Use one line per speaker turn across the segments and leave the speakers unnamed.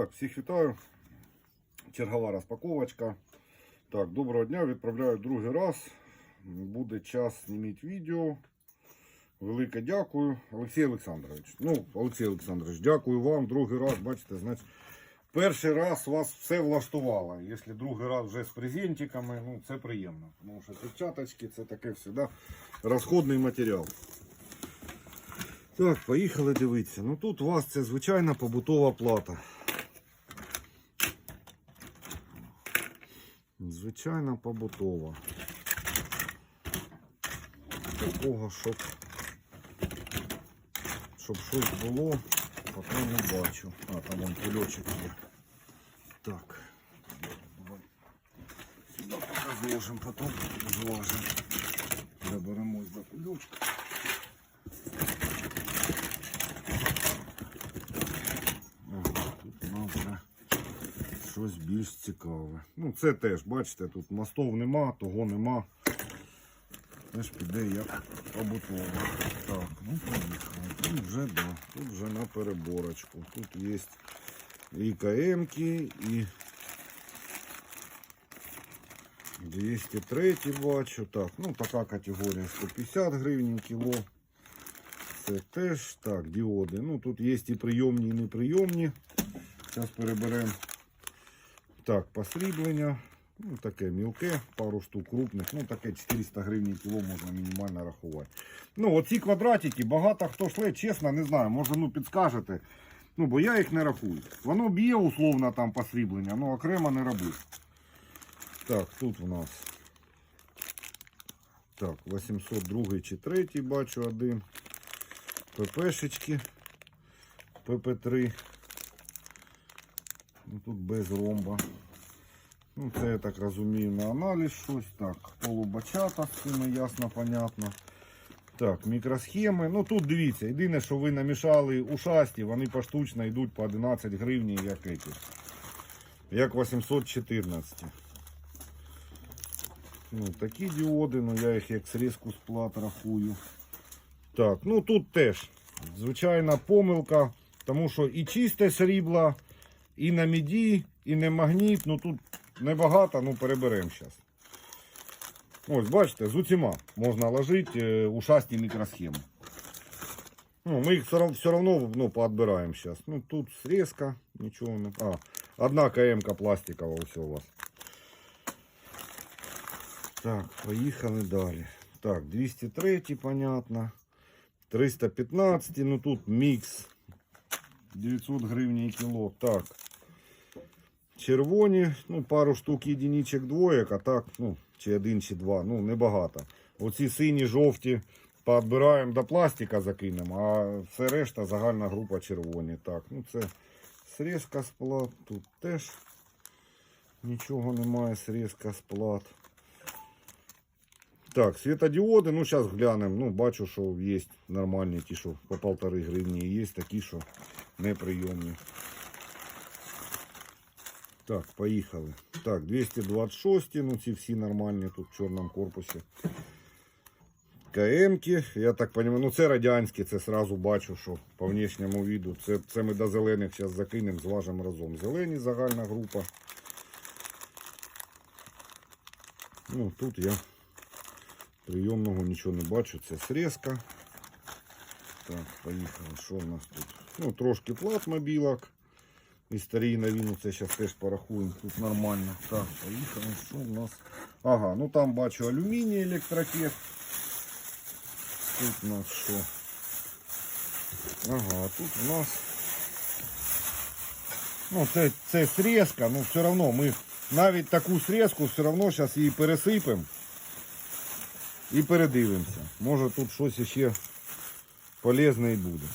Так, всіх вітаю. Чергова розпаковочка. Так, доброго дня. Відправляю другий раз. Буде час зніміть відео. Велике дякую. Олексій Олександрович. Ну, Олексій Олександрович, дякую вам. Другий раз, бачите, значить, перший раз вас все влаштувало. Якщо другий раз вже з презентиками, ну це приємно. Тому що перчаточки це таке завжди розходний матеріал. Так, поїхали дивитися. Ну тут у вас це звичайна побутова плата. Звичайна побутова. Такого, щоб, щоб щось було, поки не бачу. А, там вон кульочок є. Так. Сюди поки потім зважимо. Заберемось до кульочка. Ага, тут нам вже щось більш цікаве. Ну, це теж, бачите, тут мостов нема, того нема. Теж піде як побутово. Так, ну поїхали. Тут вже, да, тут вже на переборочку. Тут є і КМки, і 203 бачу. Так, ну така категорія 150 гривень кіло. Це теж так, діоди. Ну тут є і прийомні, і неприйомні. Зараз переберемо. Так, посріблення. Ну, таке мілке, пару штук крупних. Ну, таке 400 гривень кіло можна мінімально рахувати. Ну, оці квадратики, багато хто шле, чесно, не знаю, може ну підскажете. Ну, бо я їх не рахую. Воно б'є условно там посріблення, ну окремо не робив. Так, тут у нас. Так, 802 чи 3 бачу один. ППшечки. ПП3. Ну, тут без ромба. Ну, це я так розумію на аналіз щось. Так, полубачата з цими ясно, понятно. Так, мікросхеми. Ну тут дивіться, єдине, що ви намішали у шасті, вони поштучно йдуть по 11 гривень, як эти. Як 814. Ну, такі діоди, ну я їх як срізку з плат рахую. Так, ну тут теж звичайна помилка, тому що і чисте срібло, і на міді, і не магніт. Ну тут небагато, ну переберемо зараз. Ось, бачите, з усіма можна е, у шасті мікросхеми. Ну, ми їх все, одно ну, поотбираємо зараз. Ну тут срезка, нічого не. А, одна КМ пластикова все у вас. Так, поїхали далі. Так, 203, понятно. 315, ну тут мікс 900 гривень кіло. Так. Червоні, ну, пару штук єдиничок двоєк, а так, ну, чи один, чи два, ну, небагато. Оці сині, жовті поотбираємо до пластика закинемо, а все решта загальна група червоні. Так, ну це срізка з плат, тут теж нічого немає, срізка з плат. Так, світодіоди, ну зараз глянемо. Ну, бачу, що є нормальні ті, що по полтори гривні, і є такі, що неприйомні. Так, поїхали. Так, 226, ну ці всі нормальні тут в чорному корпусі. КМки, я так розумію, ну це радянські, це сразу бачу, що по внешньому віду. Це, це ми до зелених зараз закинемо, зважимо разом. Зелені загальна група. Ну, тут я прийомного нічого не бачу, це срезка. Так, поїхали. Що в нас тут? Ну, трошки плат мобілок. І старі нові, ну це зараз теж порахуємо. Тут нормально. Так, поїхали. Що в нас? Ага, ну там бачу алюміній електротех. Тут у нас що? Ага, тут у нас. Ну, це, це срезка, ну все одно ми навіть таку срезку все одно зараз її пересипемо і передивимося. Може тут щось ще полезне і буде.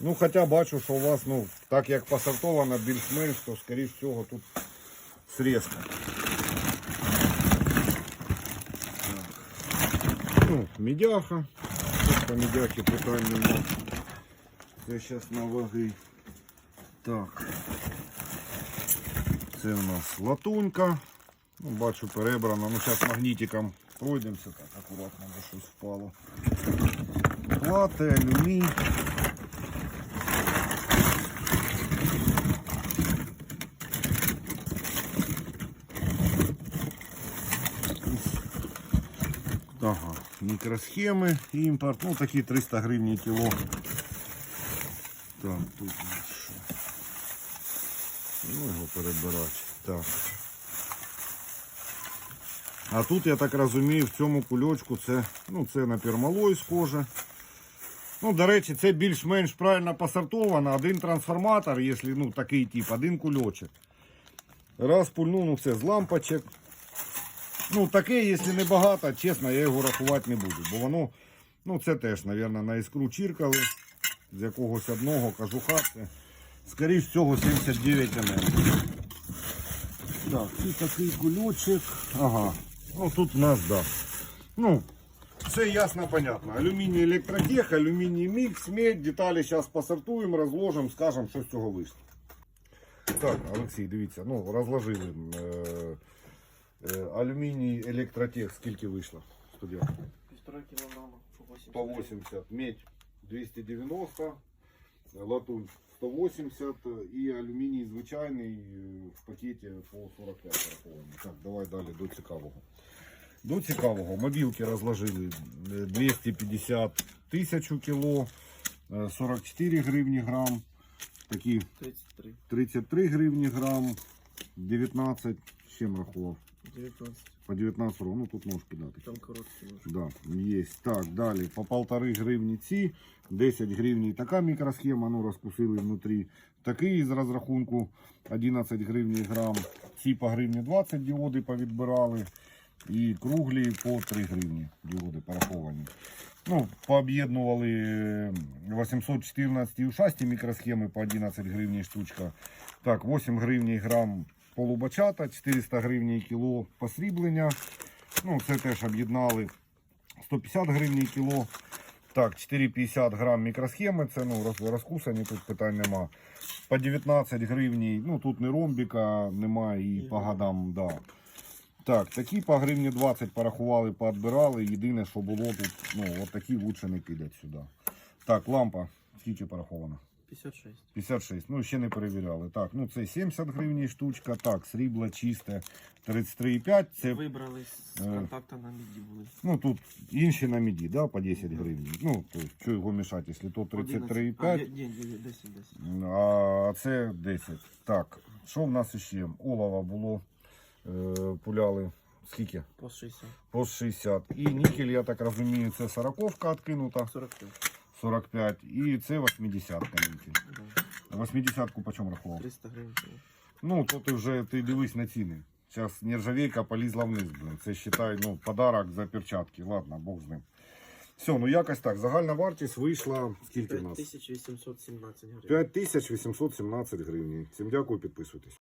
Ну, хоча бачу, що у вас, ну, так як посортовано більш-менш, то, скоріш всього, тут срезка. Ну, медяха. Тут по медяхі питань нема. Це зараз на ваги. Так. Це у нас латунька. Ну, бачу перебрано. Ну, зараз магнітиком пройдемося. Так, акуратно, бо щось впало. Плати, алюмінь. Мікросхеми, імпорт. Ну, такі 300 гривень кіло. Так, тут? Ну, його перебирати. Так. А тут, я так розумію, в цьому кульочку це, ну, це на пермалой схоже. Ну, до речі, це більш-менш правильно посортовано. Один трансформатор, якщо ну, такий тип, один кульочок. Раз пульну, ну це з лампочок. Ну, таке, якщо не багато, чесно, я його рахувати не буду. Бо воно, ну це теж, мабуть, на іскру чіркали. З якогось одного кажуха. Це, скоріш всього, 79 мм. Так, і такий кульочок. Ага. Ну тут у нас, да. Ну, все ясно, понятно. Алюміній електротех, алюміній мікс, медь, деталі зараз посортуємо, розложимо, скажемо, що з цього вийшло. Так, Олексій, дивіться, ну, розложили. Е, алюміній електротех, скільки вийшло? Студія?
Півтора кілограма по 80.
По 80, медь 290, латунь 180 і алюміній звичайний е, в пакеті по 45 рахований. Так, давай далі до цікавого. До цікавого. Мобілки розложили е, 250 тисяч кіло, е, 44 гривні грам, такі
33.
33 гривні грам, 19, з чим рахував?
19.
По 19 років, ну тут можеш кидати.
Там короткий нож.
Да, есть. Так, далі. По полтори гривні ці, 10 гривень така мікросхема, ну розкусили внутрі. Такий з розрахунку 11 гривень грам. Ці по гривні 20 діоди повідбирали. І круглі по 3 гривні діоди пораховані. Ну, пооб'єднували е, 814 і мікросхеми по 11 гривень штучка. Так, 8 гривень грам полубачата, 400 гривень кіло посріблення. Ну, це теж об'єднали 150 гривень кіло. Так, 4,50 грам мікросхеми, це ну, роз- розкусані, тут питань нема. По 19 гривень, ну тут не ромбіка, немає і по годам, да. Так, такі по гривні 20 порахували, поотбирали. Єдине, що було тут, ну, от такі лучше не кидать сюди. Так, лампа, скільки порахована?
56.
56, ну ще не перевіряли. Так, ну це 70 гривень штучка, так, срібло чисте 33,5, це
Вибрали з
Е.
контакта на міді були.
Ну, тут інші на міді, да, по 10 гривень. Ну, то есть, що його мішати, якщо то
11. А, ні, ні, ні, 10, 10.
а це 10. Так, що в нас ще? Олова було, е, пуляли, скільки?
По 60.
По 60. І нікель, я так розумію, це 40-ка відкинута,
45.
45. І це 80-ка 80-ку по чому рахував?
300 гривень.
Ну, то ти вже ти дивись на ціни. Зараз нержавейка полізла вниз, блин. Це считай, ну, подарок за перчатки. Ладно, Бог з ним. Все, ну якось так. Загальна вартість вийшла. Скільки в нас?
5817 гривень.
5817 гривень. Всім дякую, підписуйтесь.